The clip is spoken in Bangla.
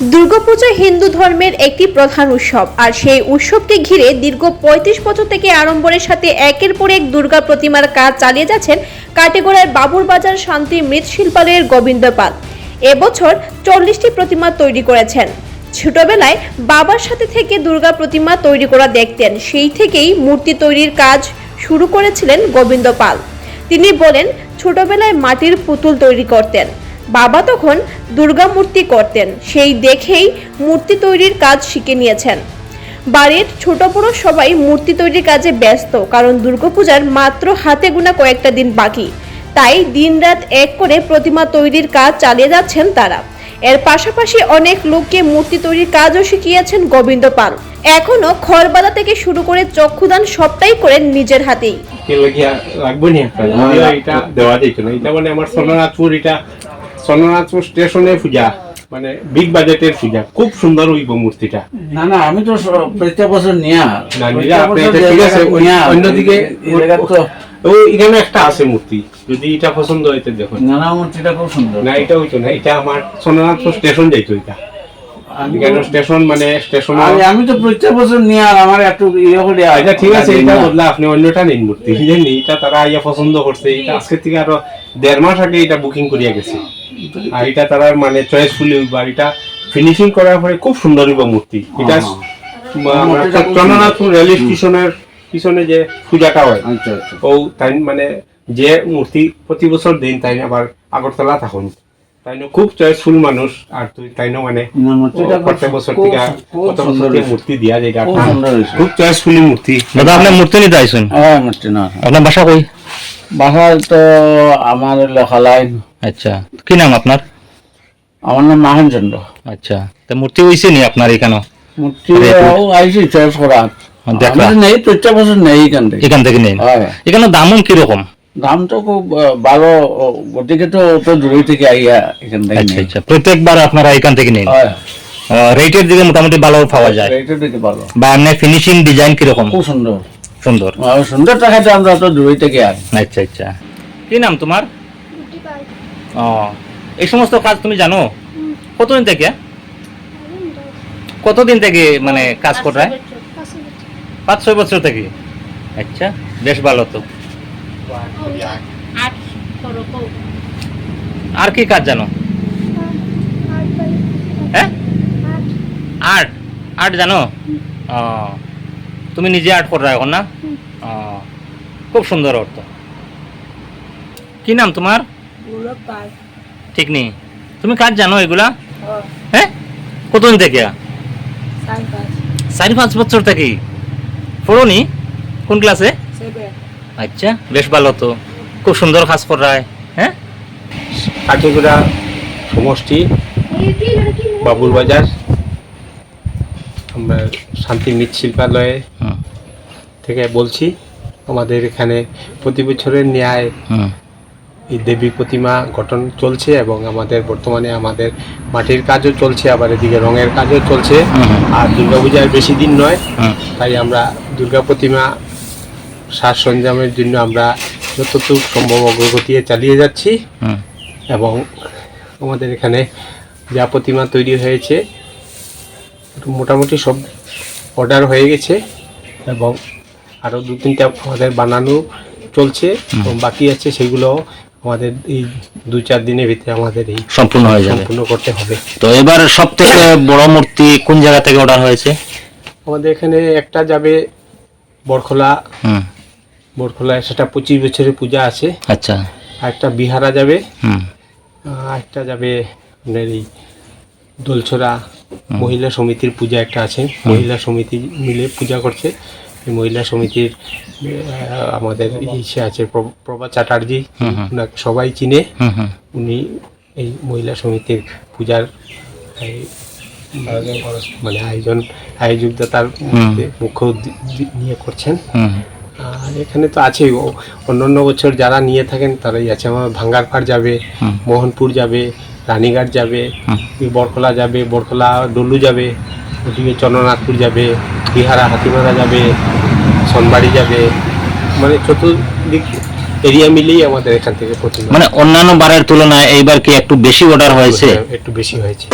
দুর্গাপূজা হিন্দু ধর্মের একটি প্রধান উৎসব, আর সেই উৎসবকে ঘিরে দীর্ঘ পঁয়ত্রিশ বছর থেকে আড়ম্বরের সাথে একের পর এক দুর্গা প্রতিমার কাজ চালিয়ে যাচ্ছেন কাটিগড়ার বাবুরবাজার শান্তি মৃৎশিল্পালয়ের গোবিন্দ পাল। এবছর চল্লিশটি প্রতিমা তৈরি করেছেন। ছোটবেলায় বাবার সাথে থেকে দুর্গা প্রতিমা তৈরি করা দেখতেন, সেই থেকেই মূর্তি তৈরির কাজ শুরু করেছিলেন গোবিন্দ পাল। তিনি বলেন, ছোটবেলায় মাটির পুতুল তৈরি করতেন। বাবা তখন দুর্গা মূর্তি করতেন সেই দেখেই মূর্তি তৈরির কাজ শিখে নিয়েছেন। বাড়ির ছোট বড় সবাই মূর্তি তৈরির কাজে ব্যস্ত কারণ দুর্গাপূজার মাত্র হাতে গোনা কয়েকটা দিন বাকি। তাই দিনরাত এক করে প্রতিমা তৈরির কাজ চালিয়ে যাচ্ছেন তারা। এর পাশাপাশি অনেক লোককে মূর্তি তৈরির কাজও শিখিয়েছেন গোবিন্দ পাল। এখনও খড়বালা থেকে শুরু করে চক্ষুদান সবটাই করেন নিজের হাতেই। কে লাগবে নি? একটা এটা দেওয়া যেত না। এটা মানে আমার সোনারাজপুর এটা সোনারাজপুর স্টেশনে পূজা মানে বিগ বাজেটের পূজা। খুব সুন্দর হইব মূর্তিটা না না আমি তো প্রত্যেক বছর নিয়া। ঠিক আছে অন্যদিকে এখানে একটা আছে মূর্তি। যদি এটা পছন্দ হইতে দেখুন। নানা মূর্তিটা খুব সুন্দর। না এটা হইতো না এটা আমার সোনারাজপুর স্টেশন যাইতো এটা। স্টেশন মানে স্টেশন আমি- আমি তো প্রত্যেক বছর নিয়ে আর আমার একটু ইয়ে করে এটা ঠিক আছে এটা বদলা আপনি অন্যটা নিন মূর্তি। বুঝলেন এটা তারা ইয়া পছন্দ করছে। এটা আজকে থেকে আরও দেড় মাস আগে এটা বুকিং করিয়া গেছে। আর এটা তারা মানে চয়েসফুলি বা এটা ফিনিশিং করার পরে খুব সুন্দর হইব মূর্তি। এটা চন্দ্রনাথপুর রেল স্টেশনের পিছনে যে পূজাটা হয় আচ্ছা আচ্ছা। ও তাই মানে যে মূর্তি প্রতি বছর দিন তাই আবার আগরতলা থাকুন তাই খুব চয়েসফুল মানুষ আর তুই তাই মানে? না, খুব- প্রত্যেক বছর থেকে কত বছর মূর্তি দিয়া যায় খুব চয়েসফুলি মূর্তি। দাদা আপনি মূর্তি নিতে আইসুন? হ্যাঁ মূর্তি না। আপনার বাসা কই? বাসা তো আমার লেখালাই আচ্ছা কি নাম আপনার? আমার নাম মাহেন চন্দ্র। আচ্ছা তা মূর্তি হইছে নি আপনার এখানে? মূর্তি আইসি চয়েস করা দেখলা? আমাদের নেই প্রত্যেক বছর নেই এখান থেকে। এখান থেকে নেই। এখানে দামও কীরকম? দাম তো খুব ভালো গতিকে তো তো দূরে থেকে আইয়া এখান থেকে আচ্ছা আচ্ছা। প্রত্যেকবার আপনারা এখান থেকে নেন। রেটের দিকে মোটামুটি ভালো পাওয়া যায়। এটা দিতে ভালো। বা এমনি ফিনিশিং ডিজাইন কীরকম? খুব সুন্দর। সুন্দর। সুন্দর টাকাতে আমরা তো দূরে থেকে আই। আচ্ছা আচ্ছা। কি নাম তোমার? ও এই সমস্ত কাজ তুমি জানো? কতদিন থেকে? কতদিন থেকে মানে কাজ করায় পাঁচ ছয় বছর থেকে? আচ্ছা বেশ ভালো তো। আর কি কাজ জানো? হ্যাঁ? আর্ট। আর্ট জানো? তুমি নিজে আর্ট করা এখন না? খুব সুন্দর অর্থ কি নাম তোমার? ঠিক নেই। তুমি কাজ জানো এগুলা? হ্যাঁ? কতদিন থেকে? চারি পাঁচ বছর থেকে পড়নি? কোন ক্লাসে আচ্ছা বেশ ভালো তো। খুব সুন্দর কাজ করায় হ্যাঁ? কাঠিগুড়া সমষ্টি বাবুর বাজার আমরা শান্তি মৃৎশিল্পালয়ে থেকে বলছি আমাদের এখানে প্রতি বছরের ন্যায় এই দেবী প্রতিমা গঠন চলছে এবং আমাদের বর্তমানে আমাদের মাটির কাজও চলছে আবার এদিকে রঙের কাজও চলছে। আর দুর্গাপূজার বেশি দিন নয় তাই আমরা দুর্গা প্রতিমা সাজ সরঞ্জামের জন্য আমরা যতটুকু সম্ভব অগ্রগতি চালিয়ে যাচ্ছি। এবং আমাদের এখানে যা প্রতিমা তৈরি হয়েছে মোটামুটি সব অর্ডার হয়ে গেছে এবং আরও দু তিনটা আমাদের বানানো চলছে এবং বাকি আছে সেগুলো আমাদের এই দু চার দিনের ভিতরে আমাদের এই সম্পূর্ণ হয়ে যাবে। সম্পূর্ণ করতে হবে। তো এবার সব থেকে বড় মূর্তি কোন জায়গা থেকে অর্ডার হয়েছে? আমাদের এখানে একটা যাবে বরখোলা বরখোলায় সেটা পঁচিশ বছরের পূজা আছে। আচ্ছা। একটা বিহারা যাবে। একটা যাবে আপনার এই দোলছড়া মহিলা সমিতির পূজা একটা আছে। মহিলা সমিতি মিলে পূজা করছে। এই মহিলা সমিতির আমাদের ইসে আছে প্রভা চ্যাটার্জি। ওনাকে সবাই চিনে। উনি এই মহিলা সমিতির পূজার মানে আয়োজন আয়োজকদাতার মুখ্য নিয়ে করছেন। আর এখানে তো আছে অন্যান্য বছর যারা নিয়ে থাকেন তারাই আছে। আমার ভাঙ্গারপাড় যাবে মোহনপুর যাবে রানীঘাট যাবে। বরখোলা যাবে বরখোলা ডলু যাবে ওদিকে চন্দ্রনাথপুর যাবে বিহারা হাতিমারা যাবে সনবাড়ি যাবে। মানে চতুর্দিক এরিয়া মিলেই আমাদের এখান থেকে প্রতিমা মানে অন্যান্য বারের তুলনায় এইবার কি একটু বেশি অর্ডার হয়েছে? একটু বেশি হয়েছে।